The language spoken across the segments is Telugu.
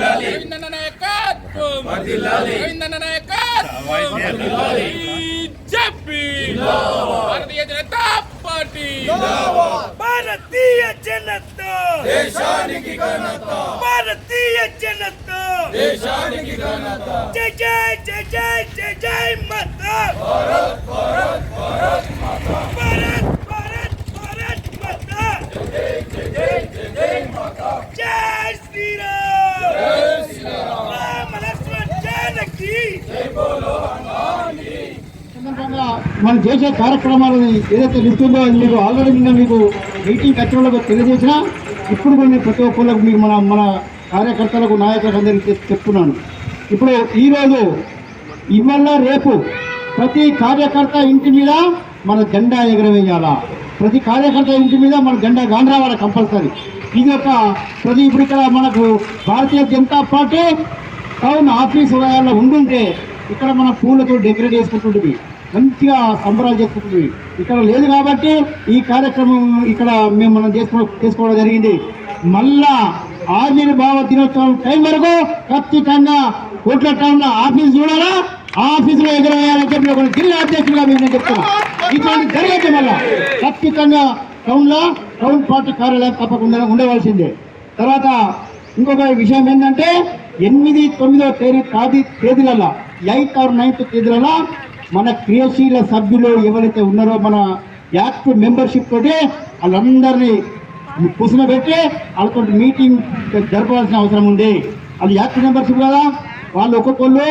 రవీంద్రన్న నాయకత్వం రవీంద్రన్న నాయకత్వం బీజేపీ భారతీయ జనతా పార్టీ భారతీయ జనతా దేశానికి ఘనత భారతీయ జనతా దేశానికి ఘనత జై జై జై జై జై జై మాతా భారత్ భారత్ భారత్ మాతా భారత్ భారత్ భారత్ మాతా జై జై జై జై జై మాతా జై శ్రీరామ్ జై శ్రీరామ్ రామ లక్ష్మణ జానకి జై బోలో సందర్భంగా మనం చేసే కార్యక్రమాలని ఏదైతే లిస్ట్ ఉందో అది మీకు ఆల్రెడీ నిన్న మీకు మీటింగ్ ఖర్చులకు తెలియజేసినా ఇప్పుడు కూడా ప్రతి ఒక్కళ్ళకు మీకు మన మన కార్యకర్తలకు నాయకులకు అందరికీ చెప్తున్నాను. ఇప్పుడు ఈరోజు ఇవాళ రేపు ప్రతి కార్యకర్త ఇంటి మీద మన జెండా ఎగరవేయాలా? ప్రతి కార్యకర్త ఇంటి మీద మన జెండా గాని రావాలి కంపల్సరీ? ఇది ఒక ప్రతి ఇప్పుడు ఇక్కడ మనకు Bharatiya Janata party town office ఉదయాల్లో ఉండుంటే ఇక్కడ మన పూలతో డెకరేట్ చేసుకుంటుంటుంది. మంచిగా సంబరాలు చేసుకుంటుంది. ఇక్కడ లేదు కాబట్టి ఈ కార్యక్రమం ఇక్కడ మేము మనం చేసుకో చేసుకోవడం జరిగింది. మళ్ళా ఆవిర్భావ దినోత్సవం టైం వరకు ఖచ్చితంగా కోట్ల టౌన్లో ఆఫీస్ చూడాలా? ఆ ఆఫీసులో ఎదురవేయాలని చెప్పి ఒక జిల్లా అధ్యక్షులుగా మేము చెప్తున్నాం. ఇటువంటి జరగదు మళ్ళా ఖచ్చితంగా టౌన్లో టౌన్ పార్టీ కార్యాలయం తప్పకుండా ఉండవలసిందే. తర్వాత ఇంకొక విషయం ఏంటంటే ఎనిమిది తొమ్మిదో తేదీ తేదీ తేదీలలో ఎయిత్ ఆర్ నైన్త్ తేదీలలో మన క్రియాశీల సభ్యులు ఎవరైతే ఉన్నారో మన యాక్ట్ మెంబర్షిప్ తోటి వాళ్ళందరినీ కూర్చునబెట్టి వాళ్ళతో మీటింగ్ జరపాల్సిన అవసరం ఉంది. అది యాక్ట్ మెంబర్షిప్ కదా? వాళ్ళు ఒక్కొక్కళ్ళు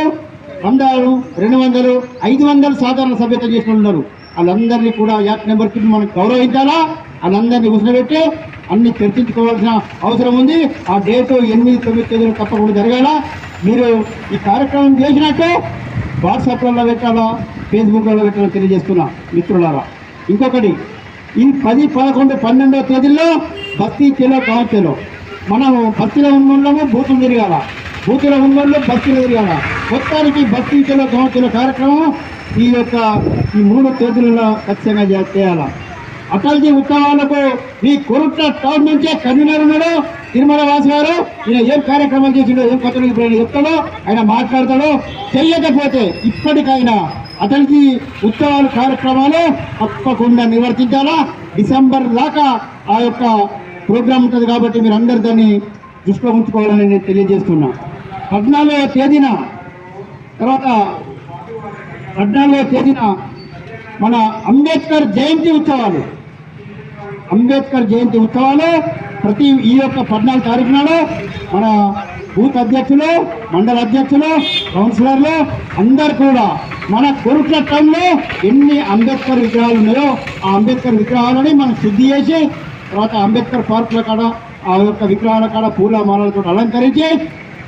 వందలు రెండు వందలు ఐదు వందలు సాధారణ సభ్యత చేసిన ఉన్నారు. వాళ్ళందరినీ కూడా యాక్ట్ మెంబర్షిప్ మనం గౌరవించాలా? వాళ్ళందరినీ కూర్చునబెట్టి అన్ని చర్చించుకోవాల్సిన అవసరం ఉంది. ఆ డేటు ఎనిమిది తొమ్మిది తేదీలు తప్పకుండా జరగాల. మీరు ఈ కార్యక్రమం చేసినట్టు వాట్సాప్లలో పెట్టాలా ఫేస్బుక్లలో పెట్టాలో తెలియజేస్తున్నా మిత్రులారా. ఇంకొకటి ఈ పది పదకొండు పన్నెండవ తేదీల్లో బస్తీ చెలో గావ్ మనము మనం బస్తీలో ఉన్నోళ్ళము బూతులు తిరగాల? బూతులో ఉన్నోళ్ళు బస్తీలో తిరగాల? మొత్తానికి బస్తీ చెలో గావ్ కార్యక్రమం ఈ యొక్క ఈ మూడు తేదీలలో ఖచ్చితంగా చే- చేయాలా అటల్జీ ఉత్సవాలకు ఈ కొరుట టౌన్ నుంచే కన్వీనర్ ఉన్నాడు. తిరుమల వాసు గారు ఈయన ఏం కార్యక్రమాలు చేసిండో ఏం కొత్తగా ఇప్పుడు ఆయన చెప్తాడో ఆయన మాట్లాడతాడో తెలియకపోతే ఇప్పటికైనా అతనికి ఉత్సవాలు కార్యక్రమాలు తప్పకుండా నిర్వర్తించాలా? డిసెంబర్ దాకా ఆ యొక్క ప్రోగ్రాం ఉంటుంది కాబట్టి మీరు అందరు దాన్ని దృష్టిలో ఉంచుకోవాలని నేను తెలియజేస్తున్నా. పద్నాలుగవ తేదీన తర్వాత పద్నాలుగవ తేదీన మన అంబేద్కర్ జయంతి ఉత్సవాలు. అంబేద్కర్ జయంతి ఉత్సవాలు ప్రతి ఈ యొక్క పద్నాలుగు తారీఖు నాడు మన బూత్ అధ్యక్షులు మండల అధ్యక్షులు కౌన్సిలర్లు అందరు కూడా మన కొరుట్ల టౌన్లో ఎన్ని అంబేద్కర్ విగ్రహాలు ఉన్నాయో ఆ అంబేద్కర్ విగ్రహాలని మనం శుద్ధి చేసి తర్వాత అంబేద్కర్ పార్కుల కాడ ఆ యొక్క విగ్రహాల కాడ పూల మాలలతో అలంకరించి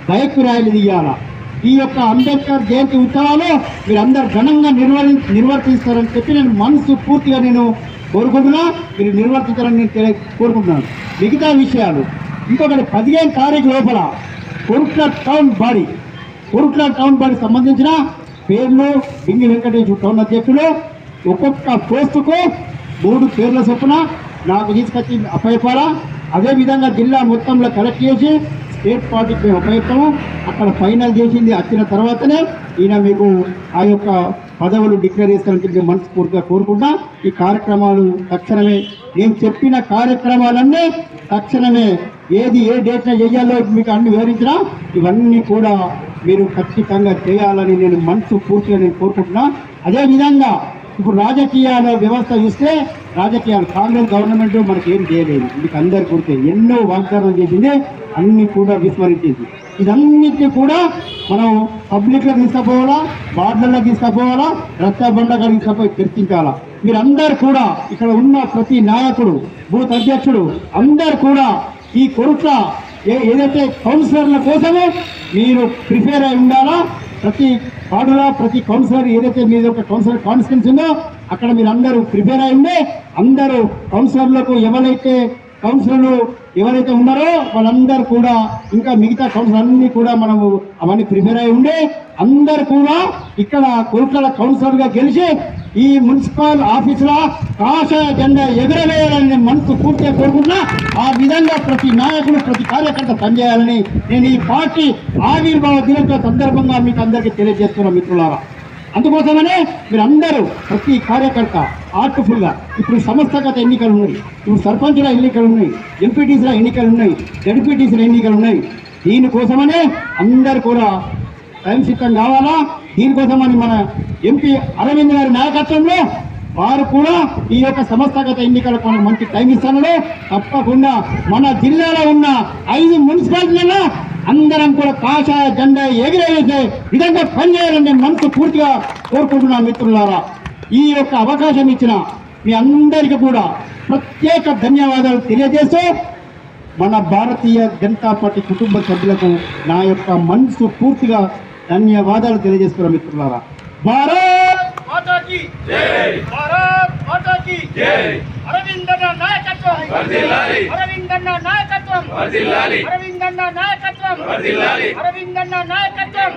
బైక్ ర్యాలీ తీయాల. ఈ యొక్క అంబేద్కర్ జయంతి ఉత్సవాలు మీరు అందరు ఘనంగా నిర్వహి నిర్వర్తిస్తారని చెప్పి నేను మనసు పూర్తిగా నేను కోరుకుంటున్నా మీరు నిర్వర్తించాలని నేను కోరుకుంటున్నాను. మిగతా విషయాలు ఇంకొకటి పదిహేను తారీఖు లోపల Korutla town body Korutla town body సంబంధించిన పేర్లు బింగి వెంకటేశ్వర టౌన్ అధ్యక్షులు ఒక్కొక్క పోస్టుకు మూడు పేర్ల చొప్పున నాకు తీసుకొచ్చి అప్పయ్యపాలా అదేవిధంగా జిల్లా మొత్తంలో కలెక్ట్ చేసి స్టేట్ పార్టీకి మేము ఉపయోగిస్తాము అక్కడ ఫైనల్ చేసింది వచ్చిన తర్వాతనే ఈయన మీకు ఆ యొక్క పదవులు డిక్లేర్ చేస్తారని చెప్పి మనస్ఫూర్తిగా కోరుకుంటా ఈ కార్యక్రమాలు తక్షణమే నేను చెప్పిన కార్యక్రమాలన్నీ తక్షణమే ఏది ఏ డేట్న చేయాలో మీకు అన్ని వివరించినా ఇవన్నీ కూడా మీరు ఖచ్చితంగా చేయాలని నేను మనసు పూర్తిగా నేను కోరుకుంటున్నా. అదేవిధంగా ఇప్పుడు రాజకీయాల వ్యవస్థ చూస్తే రాజకీయాలు కాంగ్రెస్ గవర్నమెంట్ మనకి ఏం చేయలేదు. మీకు అందరు కొడితే ఎన్నో వాగ్దానాలు చేసింది అన్ని కూడా విస్మరించింది ఇదన్నిటిని కూడా మనం పబ్లిక్లో తీసుకుపోవాలా? వార్డులలో తీసుకుపోవాలా? రచ్చబండగా తీసుకుపోయి చర్చించాలా మీరందరూ కూడా ఇక్కడ ఉన్న ప్రతి నాయకుడు బూత్ అధ్యక్షుడు అందరు కూడా ఈ కొరుట్ల ఏ ఏదైతే కౌన్సిలర్ల కోసమే మీరు ప్రిపేర్ అయి ఉండాలా? ప్రతి వార్డులో ప్రతి కౌన్సిలర్ ఏదైతే మీద ఒక కౌన్సిలర్ కాన్స్టిట్యూన్స్ ఉందో అక్కడ మీరు అందరూ ప్రిపేర్ అయిందే అందరూ కౌన్సిలర్లకు ఎవరైతే కౌన్సిలర్లు ఎవరైతే ఉన్నారో వాళ్ళందరూ కూడా ఇంకా మిగతా కౌన్సిల్ అన్ని కూడా మనము అవన్నీ ప్రిపేర్ అయి ఉండే అందరు కూడా ఇక్కడ కొరుకల కౌన్సిలర్గా గెలిచి ఈ మున్సిపల్ ఆఫీసులో కాషాయ జెండా ఎగురవేయాలని మనసు పూర్తిగా కోరుకుంటున్నా. ఆ విధంగా ప్రతి నాయకుడు ప్రతి కార్యకర్త పనిచేయాలని నేను ఈ పార్టీ ఆవిర్భావ దినోత్సవ సందర్భంగా మీకు అందరికీ తెలియజేస్తున్నా మిత్రులారా. అందుకోసమనే మీరందరూ ప్రతి కార్యకర్త ఆర్ట్ఫుల్గా ఇప్పుడు సంస్థాగత ఎన్నికలు ఉన్నాయి ఇప్పుడు సర్పంచుల ఎన్నికలు ఉన్నాయి ఎంపీటీసీల ఎన్నికలు ఉన్నాయి జడ్పీటీసీల ఎన్నికలు ఉన్నాయి దీనికోసమనే అందరు కూడా టైం సిద్ధం కావాలా? దీనికోసమని మన ఎంపీ అరవింద్ గారి నాయకత్వంలో వారు కూడా ఈ యొక్క సంస్థాగత ఎన్నికలకు మనకు మంచి టైం ఇస్తున్నారు తప్పకుండా మన జిల్లాలో ఉన్న ఐదు మున్సిపాలిటీలలో అందరం కూడా కాషాయ జెండా ఎగిరేసే విధంగా పనిచేయాలని నేను మనసు పూర్తిగా కోరుకుంటున్నాను మిత్రులారా. ఈ యొక్క అవకాశం ఇచ్చిన మీ అందరికీ కూడా ప్రత్యేక ధన్యవాదాలు తెలియజేస్తూ మన భారతీయ జనతా పార్టీ కుటుంబ సభ్యులకు నా యొక్క మనసు పూర్తిగా ధన్యవాదాలు తెలియజేస్తున్నా మిత్రులారా. భారత్ మాతా భారత్ మాతా అరవిందన్న నాయకత్వం. అరవిందన్న నాయకత్వం. అరవిందన్న నాయకత్వం.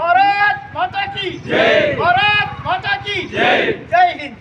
భారత్ మాతా కీ భారత్ మాతా కీ జై హింద్.